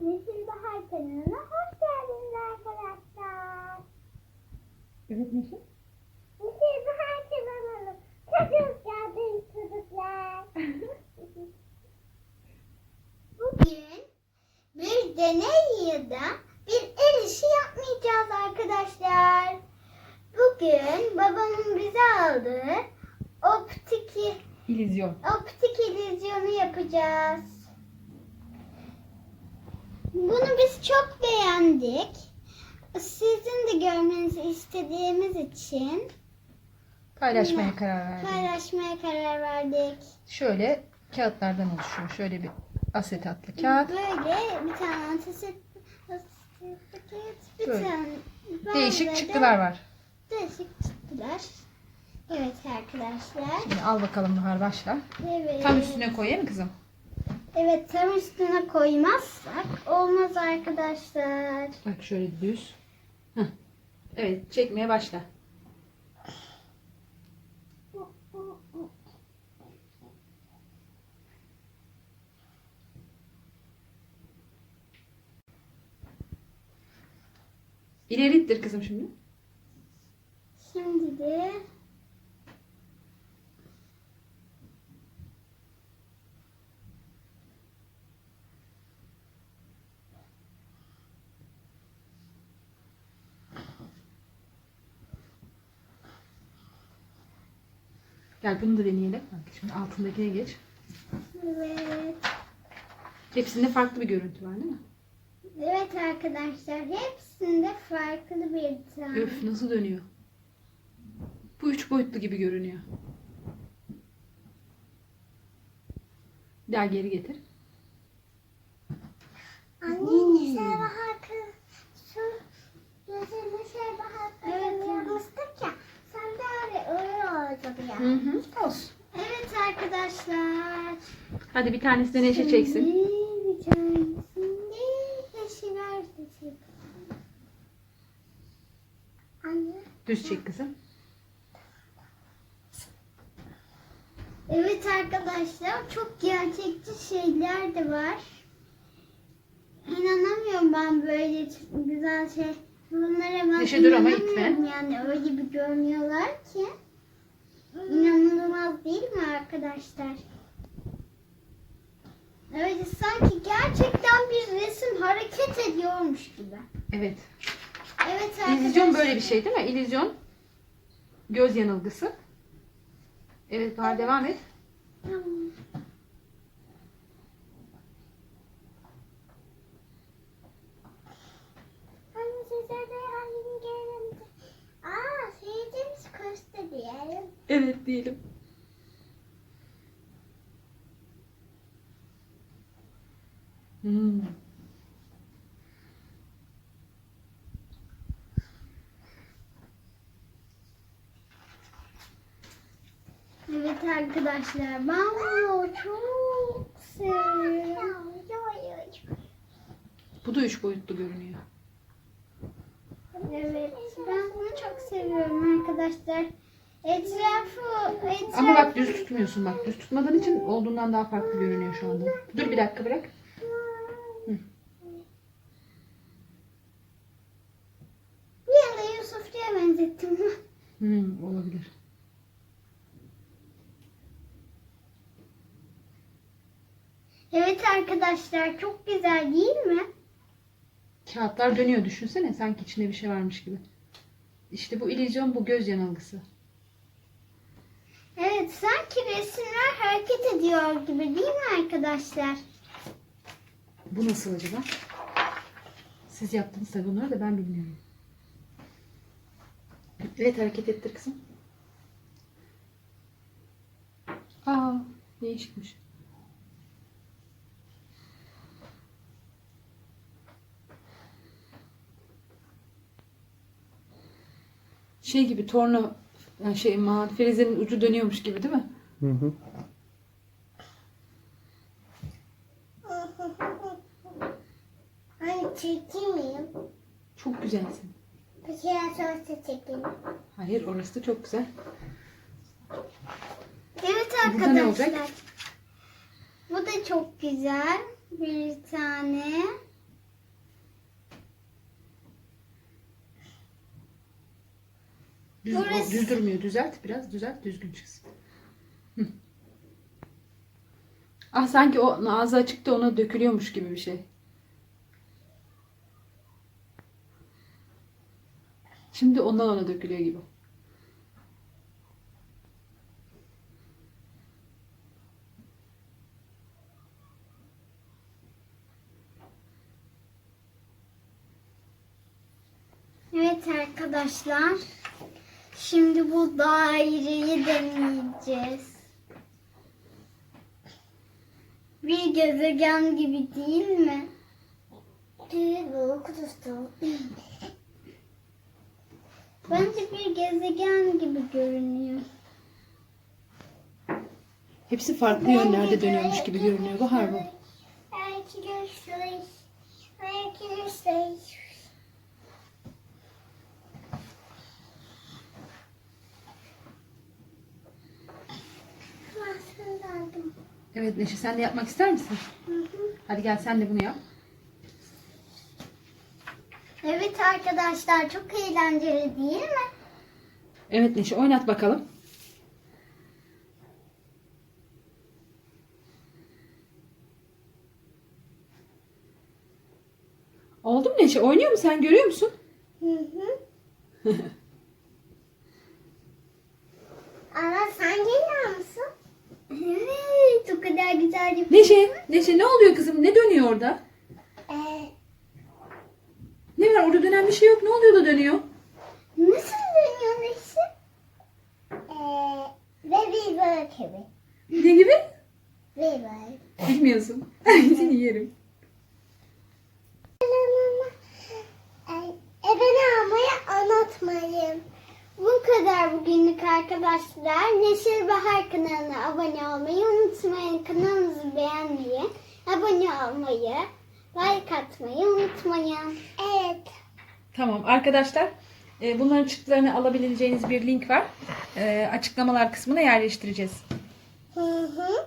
Nesil Bahar kanalına hoş geldiniz arkadaşlar. Evet Neşe. Nesil Bahar kanalına hoş geldiniz çocuklar. Bugün bir deney ya da bir el işi yapmayacağız arkadaşlar. Bugün babamın bize aldığı optik İllüzyon. optik illüzyonu yapacağız. Bunu biz çok beğendik. Sizin de görmenizi istediğimiz için Paylaşmaya karar verdim. paylaşmaya karar verdik. Şöyle kağıtlardan oluşuyor. Şöyle bir asetatlı kağıt. Böyle bir tane ateşet bir Böyle. tane Değişik da çıktılar var. Değişik çıktılar. Evet arkadaşlar. Şimdi al bakalım Bahar başla. Evet. Tam üstüne koyayım mı kızım? Evet tam üstüne koymazsak olmaz arkadaşlar. Bak şöyle düz. Heh. Evet çekmeye başla. İleri ittir kızım şimdi. Şimdi de Gel bunu da deneyelim. Şimdi altındakine geç. evet. Hepsinde farklı bir görüntü var değil mi? Evet arkadaşlar hepsinde farklı bir tane. Öf nasıl dönüyor? Bu üç boyutlu gibi görünüyor. Daha geri getir. Anne güzel bahar kız. Şu gözünü şey bahar evet, yapmıştık ya. Sen de öyle, öyle olacak ya. Hı hı. Olsun. Evet arkadaşlar. Hadi bir tanesi de Neşe çeksin. Bir tanesini yeşiller seçelim. Anne. Düz çek kızım. Evet arkadaşlar çok gerçekçi şeyler de var. İnanamıyorum ben böyle güzel şey. Bunlara ben Neşe dur ama inanamıyorum yani öyle bir görünüyorlar ki. İnanılmaz değil mi arkadaşlar? Öyle sanki gerçekten bir resim hareket ediyormuş gibi. Evet. Evet arkadaşlar. İllüzyon böyle bir şey değil mi? İllüzyon göz yanılgısı. Evet Bahar devam et. Tamam. Diyelim. Hmm. Evet arkadaşlar ben bunu çok seviyorum. Bu da üç boyutlu görünüyor. Evet ben bunu çok seviyorum arkadaşlar. Etrafı, etrafı. Ama bak düz tutmuyorsun bak. Düz tutmadığın için olduğundan daha farklı görünüyor şu anda. Dur bir dakika bırak. Bir anda Yusuf'cuya benzettim. Olabilir. Evet arkadaşlar çok güzel değil mi? Kağıtlar dönüyor düşünsene sanki içinde bir şey varmış gibi. İşte bu illüzyon bu göz yanılgısı. Evet sanki resimler hareket ediyor gibi değil mi arkadaşlar? Bu nasıl acaba? Siz yaptınız tabii bunları da ben bilmiyorum. Evet hareket ettir kızım. Aa değişikmiş. Şey gibi torna yani şey man frizenin ucu dönüyormuş gibi değil mi? Hı hı. Hani çekeyim miyim? Çok güzelsin. Bir kere sonra çekeyim. Hayır orası da çok güzel. Evet Burada ne olacak? arkadaşlar. Bu da çok güzel. Bir tane. Düz, Burası- düz durmuyor. Düzelt biraz. Düzelt. Düzgün çıksın. Hı. Ah sanki o ağzı açık da ona dökülüyormuş gibi bir şey. Şimdi ondan ona dökülüyor gibi. Evet arkadaşlar. Şimdi bu daireyi deneyeceğiz. Bir gezegen gibi değil mi? Değil bu kutusu. Bence bir gezegen gibi görünüyor. Hepsi farklı yönlerde dönüyormuş gibi görünüyor. Bahar bu. Belki görüşürüz. Belki görüşürüz. Mahsullandım. Evet Neşe sen de yapmak ister misin? Hı hı. Hadi gel sen de bunu yap. Evet arkadaşlar çok eğlenceli değil mi? Evet Neşe oynat bakalım. Oldu mu Neşe? Oynuyor mu sen görüyor musun? Hı hı. Ama sen geliyor musun? Evet, o kadar güzel yapıyorsun. Neşe, Neşe ne oluyor kızım? Ne dönüyor orada? Ee, Ne var orada dönen bir şey yok. Ne oluyor da dönüyor? nasıl dönüyor Neşe? Ee, ve bir böyle gibi. Ne gibi? Böyle. Bilmiyorsun. Seni yerim. Bu kadar bugünlük arkadaşlar. Neşir Bahar kanalına abone olmayı unutmayın. Kanalımızı beğenmeyi, abone olmayı, like atmayı unutmayın. Evet. Tamam arkadaşlar. e, Bunların çıktılarını alabileceğiniz bir link var. E, Açıklamalar kısmına yerleştireceğiz. Hı hı.